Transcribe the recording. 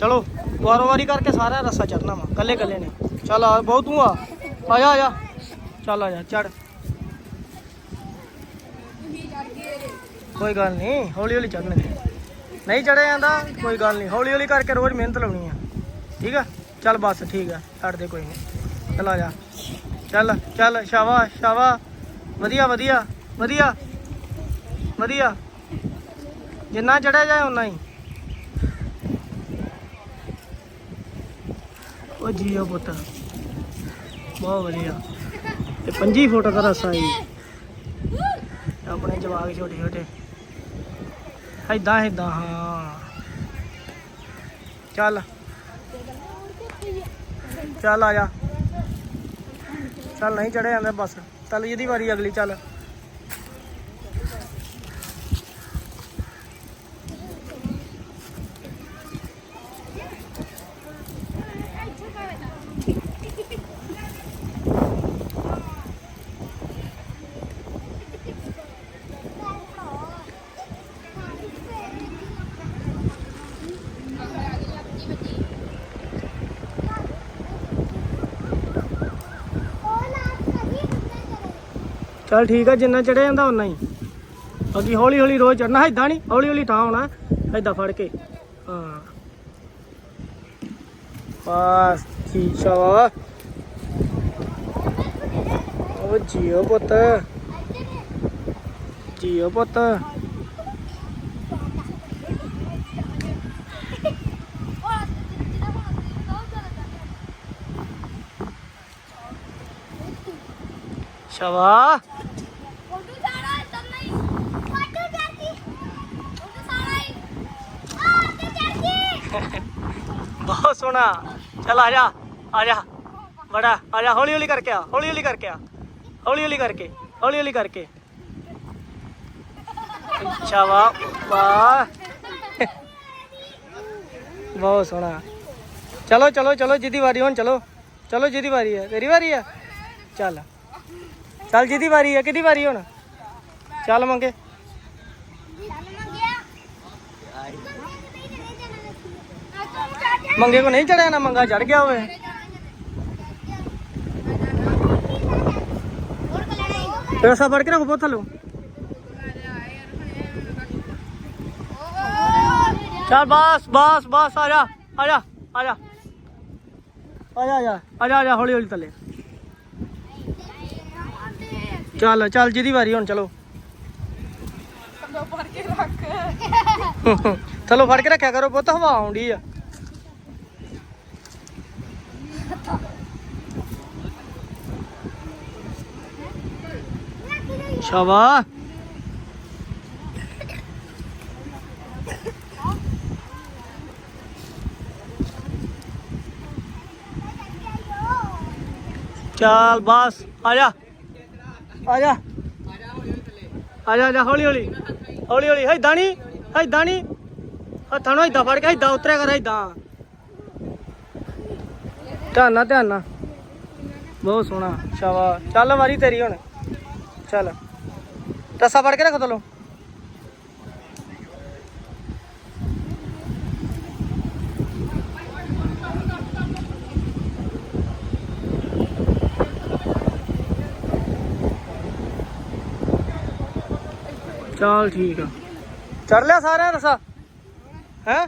ਚਲੋ ਵਾਰੋ ਵਾਰੀ ਕਰਕੇ ਸਾਰਾ ਰਸਾ ਚੜਨਾ ਵਾ ਕੱਲੇ ਕੱਲੇ ਨੇ। ਚੱਲ ਆ, ਬਹੁਤ ਤੂੰ ਆ ਆ ਜਾ ਆ ਜਾ। ਚੱਲ ਆ ਜਾ ਚੜ ਕੋਈ ਗੱਲ ਨਹੀਂ ਹੌਲੀ ਹੌਲੀ ਚੜਨੇ ਨਹੀਂ ਚੜਿਆ ਜਾਂਦਾ, ਕੋਈ ਗੱਲ ਨਹੀਂ। ਹੌਲੀ ਹੌਲੀ ਕਰਕੇ ਰੋਜ਼ ਮਿਹਨਤ ਲਾਉਣੀ ਆ। ਠੀਕ ਆ? ਚੱਲ ਬਸ, ਠੀਕ ਆ। ਛੱਡ ਦੇ ਕੋਈ ਨਹੀਂ। ਚੱਲ ਆ ਜਾ। ਚੱਲ ਚੱਲ ਸ਼ਾਵਾ ਸ਼ਾਵਾ ਵਧੀਆ ਵਧੀਆ ਵਧੀਆ। ਵਧੀਆ। ਜਿੰਨਾ ਚੜਿਆ ਜਾਏ ਉਨਾ ਹੀ। ਉਹ ਜੀਓ ਪੁੱਤ। ਬਹੁਤ ਵਧੀਆ। ਤੇ 25 ਫੁੱਟ ਦਾ ਰਸਾ ਜੀ। ਆਪਣੇ ਜਵਾਕ ਛੋਟੇ ਛੋਟੇ। ਏਦਾਂ ਏਦਾਂ, ਹਾਂ। ਚੱਲ। ਚੱਲ ਆ ਜਾ। ਚੱਲ ਨਹੀਂ ਚੜਿਆ ਜਾਂਦਾ ਬਸ। ਚੱਲ ਜਿਹਦੀ ਵਾਰੀ ਅਗਲੀ ਚੱਲ। ਚੱਲ ਠੀਕ ਆ, ਜਿੰਨਾ ਚੜਿਆ ਜਾਂਦਾ ਉਨਾ ਹੀ। ਬਾਕੀ ਹੌਲੀ ਹੌਲੀ ਰੋਜ਼ ਚੜਨਾ ਏਦਾਂ ਨਹੀਂ ਹੌਲੀ ਹੌਲੀ ਠਾਹ ਹੋਣਾ ਏਦਾਂ ਫੜ ਕੇ। ਹਾਂ। ਬਸ, ਠੀਕ ਆ ਉਹ ਜੀਓ ਪੁੱਤ। ਜੀਓ ਪੁੱਤ। ਸ਼ਵਾ ਬਹੁਤ ਸੋਹਣਾ। ਚੱਲ ਆ ਜਾ ਆ ਜਾ। ਬੜਾ ਆ ਜਾ ਹੌਲੀ ਹੌਲੀ ਕਰਕੇ ਆ ਹੌਲੀ ਹੌਲੀ ਕਰਕੇ ਆ। ਹੌਲੀ ਹੌਲੀ ਕਰਕੇ ਹੌਲੀ ਹੌਲੀ ਕਰਕੇ। ਅੱਛਾ ਵਾਹ ਵਾਹ। ਬਹੁਤ ਸੋਹਣਾ। ਚਲੋ ਚਲੋ ਚਲੋ ਜਿਹਦੀ ਵਾਰੀ ਹੁਣ ਚਲੋ। ਚਲੋ ਜਿਹਦੀ ਵਾਰੀ ਹੈ। ਤੇਰੀ ਵਾਰੀ ਹੈ। ਚੱਲ। ਚੱਲ ਜਿਹਦੀ ਵਾਰੀ ਆ, ਕਿਹਦੀ ਵਾਰੀ ਹੁਣ? ਚੱਲ ਮੰਗੇ। ਮੰਗੇ ਕੋ ਨਹੀਂ ਚੜਿਆ ਨਾ, ਮੰਗਾ ਚੜ ਗਿਆ ਹੋਵੇ ਹੋਰ ਕਲਰ ਪੈਸਾ ਫੜ ਕੇ ਰੱਖੋ ਬਹੁਤ ਥੱਲੋਂ। ਚੱਲ ਬਸ ਬਸ ਬਸ, ਆ ਆ ਆ ਜਾ। ਆ ਜਾ ਆ ਜਾ ਆ ਜਾ ਆ ਜਾ ਹੌਲੀ ਹੌਲੀ ਥੱਲੇ। ਚੱਲ ਚੱਲ ਜਿਹਦੀ ਵਾਰੀ ਹੁਣ ਚਲੋ। ਚਲੋ ਫੜ ਕੇ ਰੱਖਿਆ ਕਰੋ ਪੁੱਤ ਹਵਾ ਆਉਂਦੀ ਆ। ਸ਼ਾਬਾ ਚੱਲ ਬਸ ਆ ਜਾ। ਆ ਜਾ। ਆ ਜਾ ਆ ਜਾ, ਹੌਲੀ ਹੌਲੀ। ਹੌਲੀ ਹੌਲੀ। ਏਦਾਂ ਨਹੀਂ ਏਦਾਂ ਨਹੀਂ ਹੱਥਾਂ ਨੂੰ ਏਦਾਂ ਫੜ ਕੇ, ਏਦਾਂ ਉਤਰਿਆ ਕਰ, ਏਦਾਂ। ਧਿਆਨ ਨਾਲ ਧਿਆਨ ਨਾਲ। ਬਹੁਤ ਸੋਹਣਾ ਸ਼ਾਬਾ ਚੱਲ ਵਾਰੀ ਤੇਰੀ ਹੁਣ। ਚੱਲ। ਰੱਸਾ ਫੜ ਕੇ ਰੱਖ ਤਲੋ ਚੱਲ ਠੀਕ ਆ। ਚੜ ਲਿਆ ਸਾਰਿਆਂ ਰਸਾ ਹੈ?